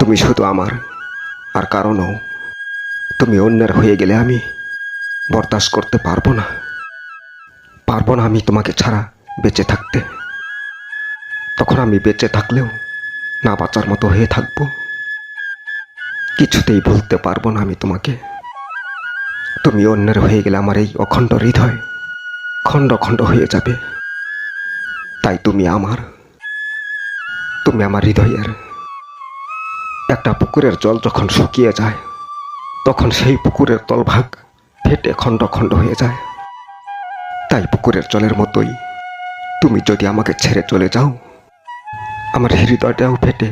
তুমি শুধু আমার, আর কারণও তুমি অন্যের হয়ে গেলে আমি বরদাস্ত করতে পারব না। পারব না আমি তোমাকে ছাড়া বেঁচে থাকতে। তখন আমি বেঁচে থাকলেও না বাঁচার মতো হয়ে থাকব। কিছুতেই ভুলতে পারব না আমি তোমাকে। তুমি অন্যের হয়ে গেলে আমার এই অখণ্ড হৃদয় খণ্ড খণ্ড হয়ে যাবে। তাই তুমি আমার তুমি আমার হৃদয়ের একটা পুকুরের জল যখন শুকিয়ে যায়, তখন সেই পুকুরের তলভাগ ফেটে খণ্ড খণ্ড হয়ে যায়। তাই পুকুরের জলের মতোই তুমি যদি আমাকে ছেড়ে চলে যাও, আমার হৃদয়টাও ফেটে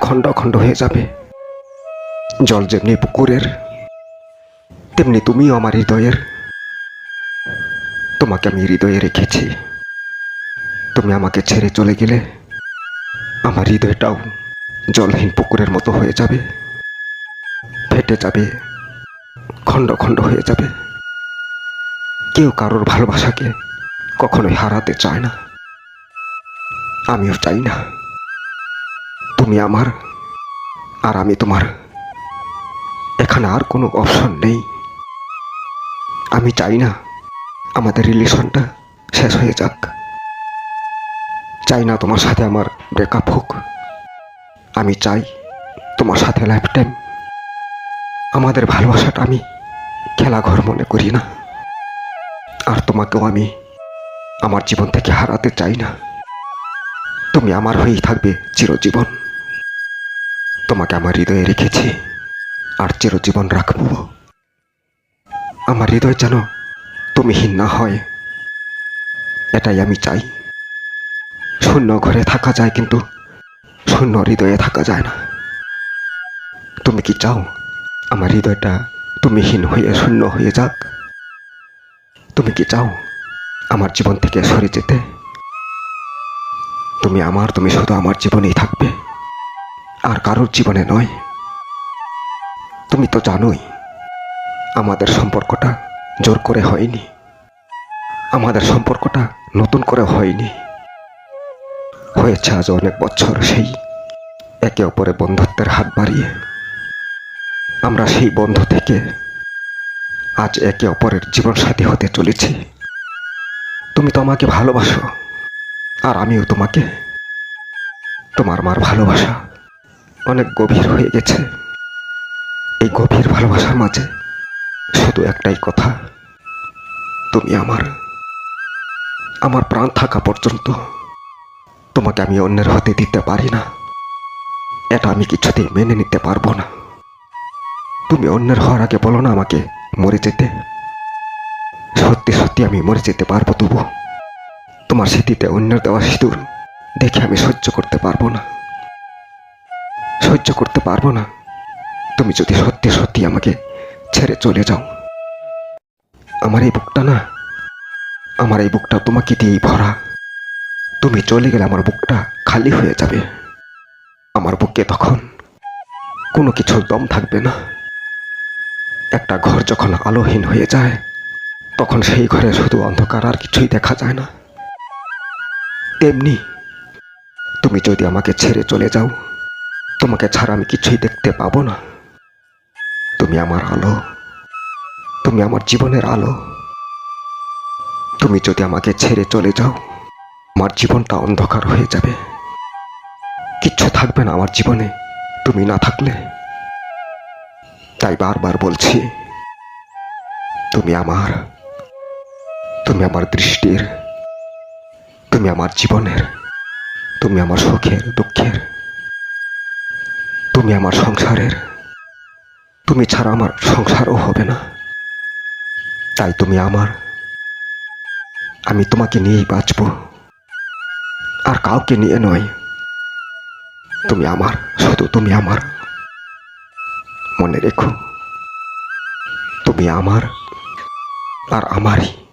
খণ্ড খণ্ড হয়ে যাবে। জল যেমনি পুকুরের, তেমনি তুমিও আমার হৃদয়ের। তোমাকে আমি হৃদয়ে রেখেছি। তুমি আমাকে ছেড়ে চলে গেলে আমার হৃদয়টাও জলহীন পুকুরের মতো হয়ে যাবে। ফেটে যাবে। খণ্ড খণ্ড হয়ে যাবে। কেউ কারোর ভালোবাসাকে কখনোই হারাতে চায় না। আমিও চাই না। তুমি আমার আর আমি তোমার। এখানে আর কোনো অপশন নেই। আমি চাই না আমাদের রিলেশনটা শেষ হয়ে যাক। চাই না তোমার সাথে আমার ব্রেকআপ হোক। আমি চাই তোমার সাথে লাইফ টাইম আমাদের ভালোবাসাটা আমি খেলাঘর মনে করি না। আর তোমাকেও আমি আমার জীবন থেকে হারাতে চাই না। তুমি আমার হয়েই থাকবে চিরজীবন। তোমাকে আমার হৃদয়ে রেখেছি আর চিরজীবন রাখব। আমার হৃদয় যেন তুমিহীন না হয়, এটাই আমি চাই। শূন্য ঘরে থাকা যায় কিন্তু শূন্য হৃদয়ে থাকা যায় না। তুমি কি চাও? আমার হৃদয়টা তুমিহীন হয়ে শূন্য হয়ে যাক। তুমি কি চাও? আমার জীবন থেকে সরে যেতে। তুমি আমার, তুমি শুধু আমার জীবনেই থাকবে। আর কারোর জীবনে নয়। তুমি তো জানোই, আমাদের সম্পর্কটা জোর করে হয়নি। আমাদের সম্পর্কটা নতুন করে হয়নি। হয়েছে আজ অনেক বছর সেই একে অপরে বন্ধুত্বের হাত বাড়িয়ে। আমরা সেই বন্ধু থেকে আজ একে অপরের জীবনসাথী হতে চলেছি। তুমি তো আমাকে ভালোবাসো, আর আমিও তোমাকে। তোমার মার ভালোবাসা অনেক গভীর হয়ে গেছে। এই গভীর ভালোবাসার মাঝে শুধু একটাই কথা, তুমি আমার আমার প্রাণ থাকা পর্যন্ত তোমাকে আমি অন্যের হতে দিতে পারি না। এটা আমি কিছুতেই মেনে নিতে পারব না। তুমি অন্যের হওয়ার আগে বলো না আমাকে, মরে যেতে। সত্যি সত্যি আমি মরে যেতে পারব তবু। তোমার স্মৃতিতে অন্যের দেওয়া সিঁদুর দেখে আমি সহ্য করতে পারব না। সহ্য করতে পারব না। তুমি যদি সত্যি সত্যি আমাকে ছেড়ে চলে যাও। আমার এই বুকটা না, আমার এই বুকটা তোমাকে দিয়েই ভরা। তুমি চলে গেলে আমার বুকটা খালি হয়ে যাবে। আমার বুকে তখন কোনো কিছুর দম থাকবে না। একটা ঘর যখন আলোহীন হয়ে যায়, তখন সেই ঘরে শুধু অন্ধকার আর কিছুই দেখা যায় না। তেমনি তুমি যদি আমাকে ছেড়ে চলে যাও, তোমাকে ছাড়া আমি কিছুই দেখতে পাবো না। তুমি আমার আলো, তুমি আমার জীবনের আলো। তুমি যদি আমাকে ছেড়ে চলে যাও, আমার জীবনটা অন্ধকার হয়ে যাবে। কিচ্ছু থাকবে না আমার জীবনে। তুমি না থাকলে, তাই বারবার বলছি, তুমি আমার তুমি আমার দৃষ্টির, তুমি আমার জীবনের, তুমি আমার সুখের, দুঃখের, তুমি আমার সংসারের, তুমি ছাড়া আমার সংসারও হবে না। তাই তুমি আমার, আমি তোমাকে নিয়েই বাঁচব। আর কাউকে নিয়ে নয় তুমি আমার শুধু তুমি আমার। মনে রেখো তুমি আমার আর আমারই।